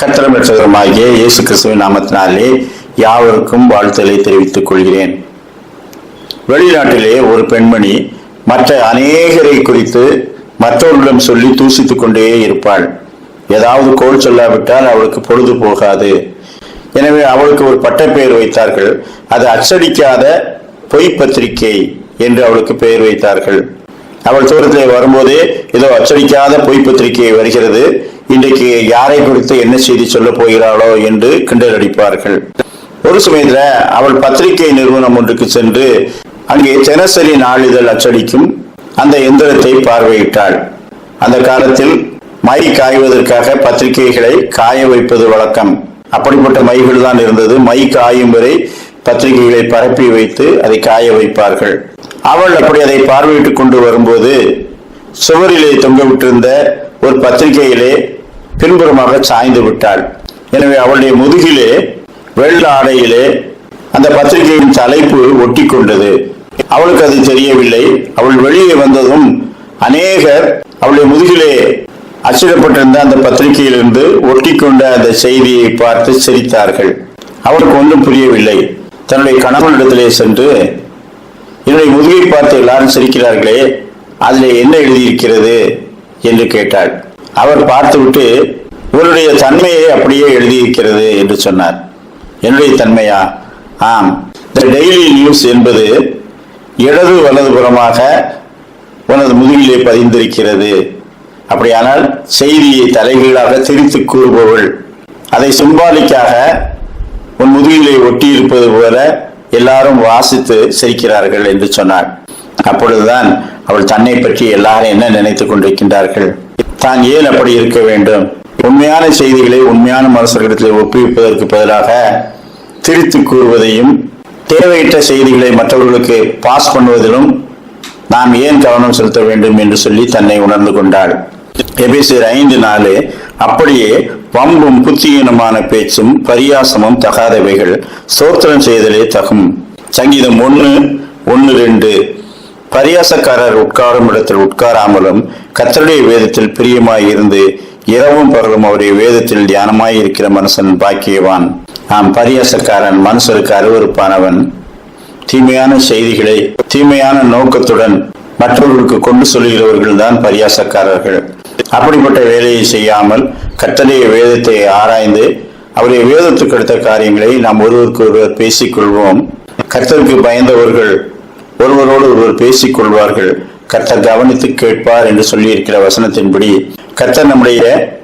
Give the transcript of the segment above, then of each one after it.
கத்திரம் பெற்றவருமாகிய இயேசு கிறிஸ்துவின் நாமத்தினாலே யாவருக்கும் வாழ்த்துக்களை தெரிவித்துக் கொள்கிறேன். வெளிநாட்டிலே ஒரு பெண்மணி மற்ற அநேகரை குறித்து மற்றவர்களிடம் சொல்லி தூசித்துக் கொண்டே இருப்பாள். ஏதாவது கோல் சொல்லாவிட்டால் அவளுக்கு பொழுது போகாது. எனவே அவளுக்கு ஒரு பட்டப்பெயர் வைத்தார்கள். அது அச்சடிக்காத பொய் பத்திரிகை என்று அவளுக்கு பெயர் வைத்தார்கள். அவள் தூரத்தில் வரும்போதே ஏதோ அச்சடிக்காத பொய் பத்திரிகை வருகிறது. இன்றைக்கு யாரை குறித்து என்ன செய்தி சொல்ல போகிறாளோ என்று கிண்டல் அடிப்பார்கள். ஒரு சமயத்துல அவள் பத்திரிகை நிறுவனம் ஒன்றுக்கு சென்று அங்கே தினசரி நாளிதழ் அச்சடிக்கும் அந்த எந்திரத்தை பார்வையிட்டாள். அந்த காலத்தில் மை காய்வதற்காக பத்திரிகைகளை காய வைப்பது வழக்கம். அப்படிப்பட்ட மைகள் தான் இருந்தது. மை காயும் வரை பத்திரிகைகளை பரப்பி வைத்து அதை காய வைப்பார்கள். அவள் அப்படி அதை பார்வையிட்டுக் கொண்டு வரும்போது சுவரிலே தொங்கவிட்டிருந்த ஒரு பத்திரிகையிலே பின்புறமாக சாய்ந்து விட்டாள். எனவே அவளுடைய முதுகிலே வெள்ள ஆடையிலே அந்த பத்திரிகையின் தலைப்பு ஒட்டி கொண்டது அவளுக்கு அது தெரியவில்லை. அவள் வெளியே வந்ததும் அநேகர் அவளுடைய முதுகிலே அச்சிடப்பட்டிருந்த அந்த பத்திரிகையிலிருந்து ஒட்டி கொண்ட அந்த செய்தியை பார்த்து சிரித்தார்கள். அவளுக்கு ஒன்றும் புரியவில்லை. தன்னுடைய கணவனிடத்திலே சென்று என்னுடைய முதுகை பார்த்து எல்லாரும் சிரிக்கிறார்களே அதிலே என்ன எழுதியிருக்கிறது? என்று கேட்டாள். அவர் பார்த்துவிட்டு உன்னுடைய தன்மையை அப்படியே எழுதியிருக்கிறது என்று சொன்னார். என்னுடைய தன்மையா? ஆம். த டெய்லி நியூஸ் என்பது இடது வலதுபுறமாக உனது முதுகிலே பதிந்திருக்கிறது. அப்படியானால் செய்தியை தலைகீழாக திரித்து கூறுபவள். அதை சிம்பாலிக்காக உன் முதுகிலே ஒட்டியிருப்பது போல எல்லாரும் வாசித்து சிரிக்கிறார்கள் என்று சொன்னாள். அப்பொழுதுதான் அவள் தன்னை பற்றி எல்லாரும் என்ன நினைத்துக் கொண்டிருக்கின்றார்கள்? தான் ஏன் அப்படி இருக்க வேண்டும்? உண்மையான செய்திகளை உண்மையான மனுஷர்களிடத்தில் ஒப்புவிப்பதற்கு பதிலாக திரித்து கூறுவதையும் தேவையற்ற செய்திகளை மற்றவர்களுக்கு பாஸ் பண்ணுவதிலும் நாம் ஏன் கவனம் செலுத்த வேண்டும் என்று சொல்லி தன்னை உணர்ந்து கொண்டாள். எபேசியர் ஐந்து நாலு அப்படியே வம்பும் புத்தியீனமான பேச்சும் பரியாசமும் தகாதவைகள் சோத்திரம் செய்தலே தகும். சங்கீதம் ஒன்று ஒன்று ரெண்டு. பரியாசக்காரர் உட்காரும் இடத்தில் உட்காராமலும் கத்தருடைய வேதத்தில் பிரியமாய் இருந்து இரவும் பகலும் அவருடைய வேதத்தில் தியானமாய் இருக்கிற மனுஷன் பாக்கியவான். ஆம் பரியாசக்காரன் மனுஷருக்கு அருவருப்பானவன். தீமையான செய்திகளை தீமையான நோக்கத்துடன் மற்றவர்களுக்கு கொண்டு சொல்கிறவர்கள் தான் பரியாசக்காரர்கள். அப்படிப்பட்ட வேலையை செய்யாமல் கத்தடைய வேதத்தை ஆராய்ந்து அவருடைய வேதத்துக்கு அடுத்த காரியங்களை நாம் ஒருவருக்கு ஒருவர் பேசிக்கொள்வோம். கர்த்தருக்கு பயந்தவர்கள் ஒருவரோடு ஒருவர் பேசிக் கொள்வார்கள் கர்த்தர் கவனித்து கேட்பார் என்று சொல்லியிருக்கிற வசனத்தின்படி கர்த்தர் நம்முடைய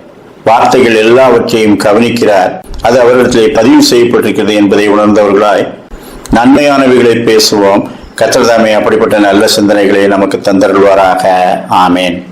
வார்த்தைகள் எல்லாவற்றையும் கவனிக்கிறார். அது அவர்களிடத்திலே பதிவு செய்யப்பட்டிருக்கிறது என்பதை உணர்ந்தவர்களாய் நன்மையானவைகளை பேசுவோம். கர்த்தர் அப்படிப்பட்ட நல்ல சிந்தனைகளை நமக்கு தந்தருள்வாராக. ஆமேன்.